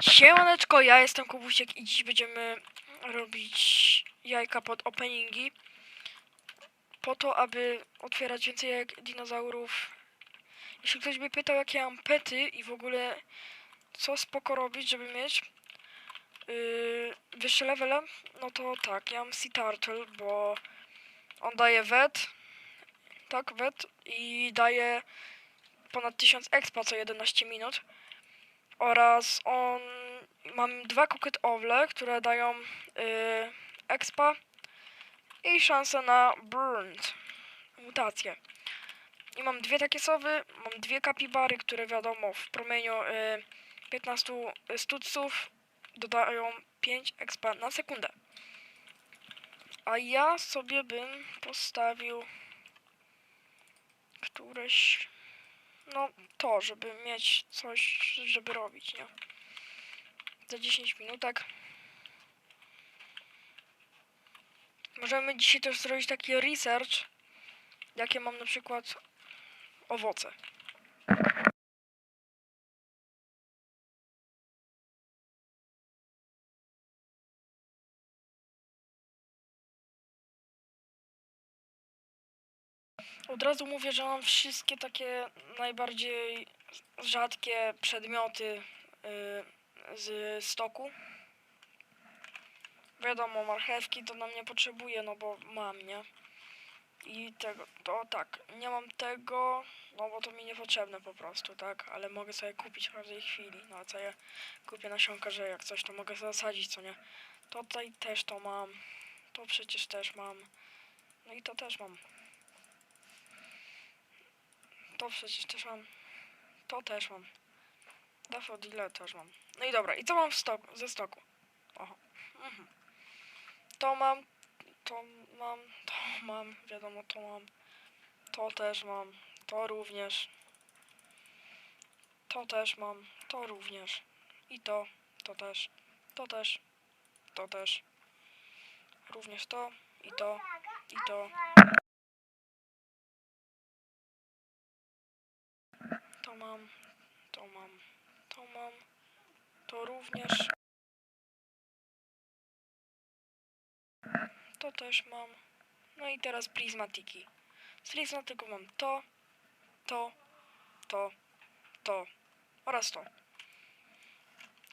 Siemaneczko, ja jestem Kubusiek i dziś będziemy robić jajka pod openingi po to, aby otwierać więcej jajek dinozaurów. Jeśli ktoś by pytał, jakie ja mam pety i w ogóle co spoko robić, żeby mieć yy, wyższe levele, no to tak, ja mam Sea Turtle, bo on daje wet, tak, wet i daje ponad 1000 expa co 11 minut oraz on mam dwa Cooked Owle, które dają y, expa i szansę na burnt, mutację. I mam dwie takie sowy, mam dwie kapibary, które wiadomo w promieniu y, 15 stuców dodają 5 expa na sekundę. A ja sobie bym postawił któreś no to, żeby mieć coś, żeby robić, nie? Za 10 minutek. Możemy dzisiaj też zrobić taki research, jakie mam na przykład owoce. Od razu mówię, że mam wszystkie takie najbardziej rzadkie przedmioty y, z stoku. Wiadomo, marchewki to nam nie potrzebuję, no bo mam, nie? I tego, to tak, nie mam tego, no bo to mi niepotrzebne po prostu, tak? Ale mogę sobie kupić w każdej chwili, no a co ja kupię nasionka, że jak coś to mogę zasadzić, co nie? Tutaj też to mam, to przecież też mam, no i to też mam. To przecież też mam. To też mam. Daffodile też mam. No i dobra, i co mam w stoku, ze stoku? Oho. Mhm. To mam, to mam, to mam, wiadomo, to mam. To też mam, to również. To też mam, to również. I to, to też, to też, to też. Również to, i to, i to. To mam, to mam, to mam, to również. To też mam. No i teraz prizmatiki. Z prizmatyku mam to, to, to, to oraz to.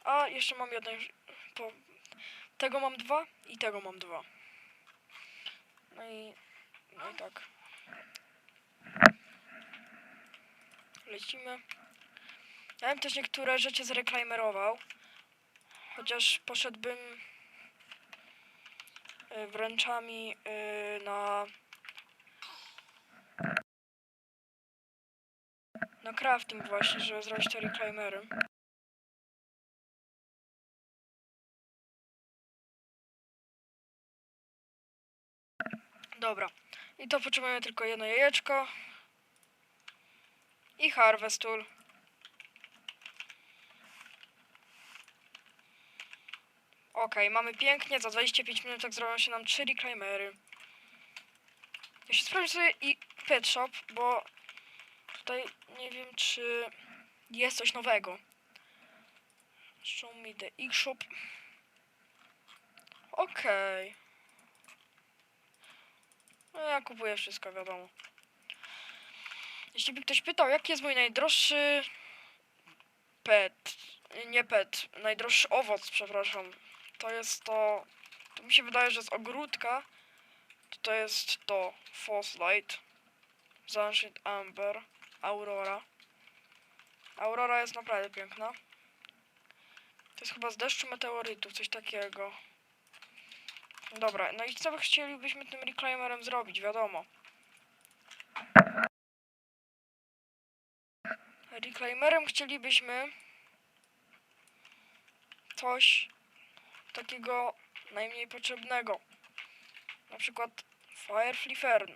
A jeszcze mam jeden. Po, tego mam dwa i tego mam dwa. No i, no i tak. Lecimy. Ja bym też niektóre rzeczy zreklamerował. Chociaż poszedłbym y, wręczami y, na na crafting właśnie, żeby zrobić te reclaimery. Dobra. I to potrzebujemy tylko jedno jajeczko. I Harvest Tool. Ok, mamy pięknie, za 25 minut tak zrobią się nam 3 reclaimery. Jeszcze sprawdzę sobie i Pet Shop, bo tutaj nie wiem czy jest coś nowego. Show me the e-shop. Okej. No ja kupuję wszystko, wiadomo. Jeśli by ktoś pytał, jaki jest mój najdroższy pet, nie pet, najdroższy owoc, przepraszam, to jest to, to mi się wydaje, że z ogródka, to, to jest to Foslight, Sunshine Amber, Aurora. Aurora jest naprawdę piękna. To jest chyba z deszczu meteorytów, coś takiego. Dobra, no i co by chcielibyśmy tym reclaimerem zrobić, wiadomo. Reclaimerem chcielibyśmy coś takiego najmniej potrzebnego. Na przykład Firefly Fern.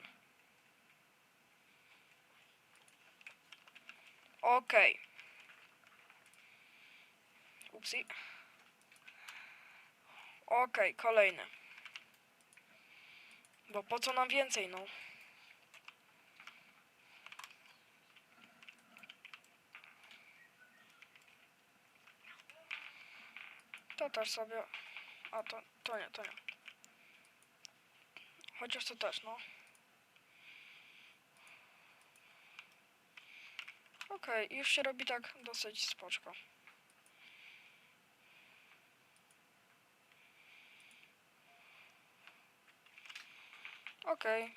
Okej. Upsi. Okej, kolejny. Bo po co nam więcej, no? To też sobie. A to, to nie, to nie. Chociaż to też, no. Okej, już się robi tak dosyć spoczko. Okej.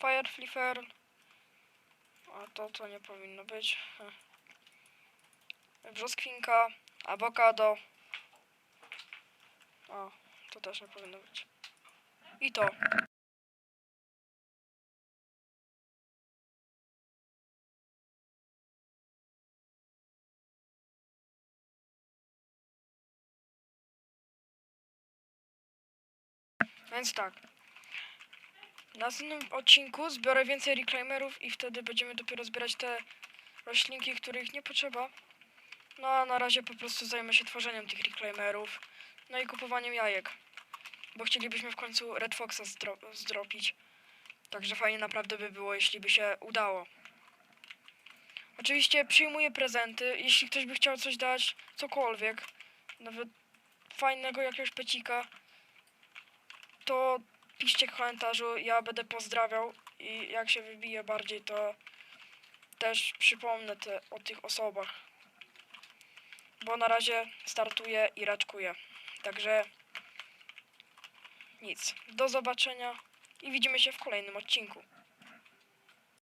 Fire Flipper. A to to nie powinno być. Hm. Brzoskwinka, awokado. O, to też nie powinno być. I to. Więc tak. W następnym odcinku zbiorę więcej reclaimerów i wtedy będziemy dopiero zbierać te roślinki, których nie potrzeba. No a na razie po prostu zajmę się tworzeniem tych reclaimerów. No i kupowaniem jajek. Bo chcielibyśmy w końcu Red Foxa zdro- zdropić. Także fajnie naprawdę by było, jeśli by się udało. Oczywiście przyjmuję prezenty. Jeśli ktoś by chciał coś dać, cokolwiek, nawet fajnego jakiegoś pecika, to piszcie w komentarzu. Ja będę pozdrawiał i jak się wybije bardziej, to też przypomnę te, o tych osobach. Bo na razie startuję i raczkuję. Także nic. Do zobaczenia i widzimy się w kolejnym odcinku.